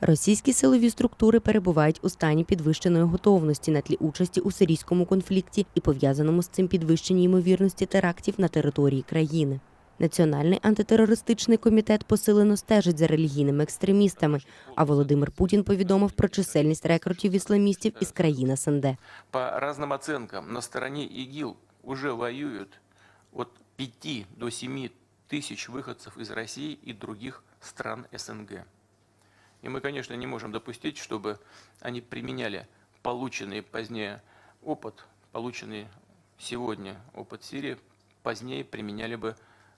Російські силові структури перебувають у стані підвищеної готовності на тлі участі у сирійському конфлікті і пов'язаному з цим підвищенні ймовірності терактів на території країни. Національний антитерористичний комітет посилено стежить за релігійними екстремістами. А Володимир Путін повідомив про чисельність рекрутів ісламістів із країн СНД. По разным оценкам, на стороне ИГИЛ уже воюют от 5 до 7 тысяч выходцев из России и других стран СНГ. И мы, конечно, не можем допустить, чтобы они применяли полученный позднее опыт, полученный сегодня опыт Сирии, позднее применяли бы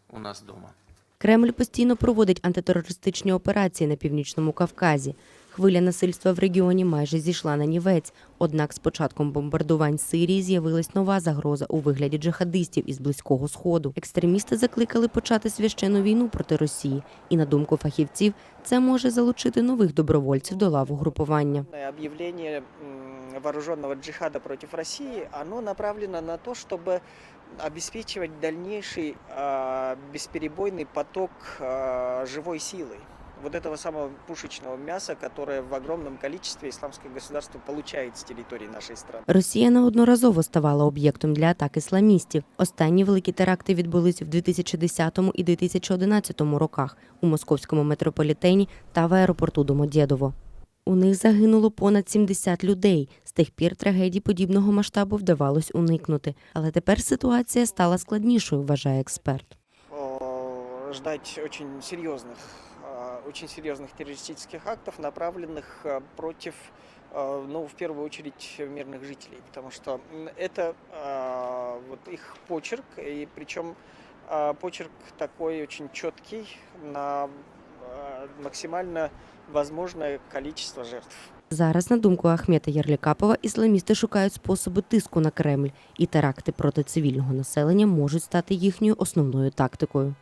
у нас дома. Кремль постійно проводить антитерористичні операції на північному Кавказі. Хвиля насильства в регіоні майже зійшла на нівець. Однак з початком бомбардувань Сирії з'явилась нова загроза у вигляді джихадистів із близького сходу. Екстремісти закликали почати священну війну проти Росії, і на думку фахівців, це може залучити нових добровольців до лав угрупування. Объявление м, вооруженного джихада против России, оно направлено на то, чтобы обеспечивать дальнейший а, бесперебойный поток а, живой силы. Вот этого самого пушечного мяса, которое в огромном количестве исламское государство получает с территории нашей страны. Росія неодноразово ставала об'єктом для атак ісламістів. Останні великі теракти відбулись в 2010 і 2011 роках у московському метрополітені та в аеропорту Домодєдово. У них загинуло понад 70 людей. З тих пір трагедій подібного масштабу вдавалось уникнути. Але тепер ситуація стала складнішою, вважає експерт. Э, Ждать очень серьезных, а, очень серьезных террористических актов, направленных а, против, а, ну, в первую очередь, мирных жителей, потому что м, это а, вот их почерк, и причем а, почерк такой очень четкий на а, максимально возможное количество жертв. Зараз, на думку Ахмета Ярлікапова, ісламісти шукають способи тиску на Кремль, і теракти проти цивільного населення можуть стати їхньою основною тактикою.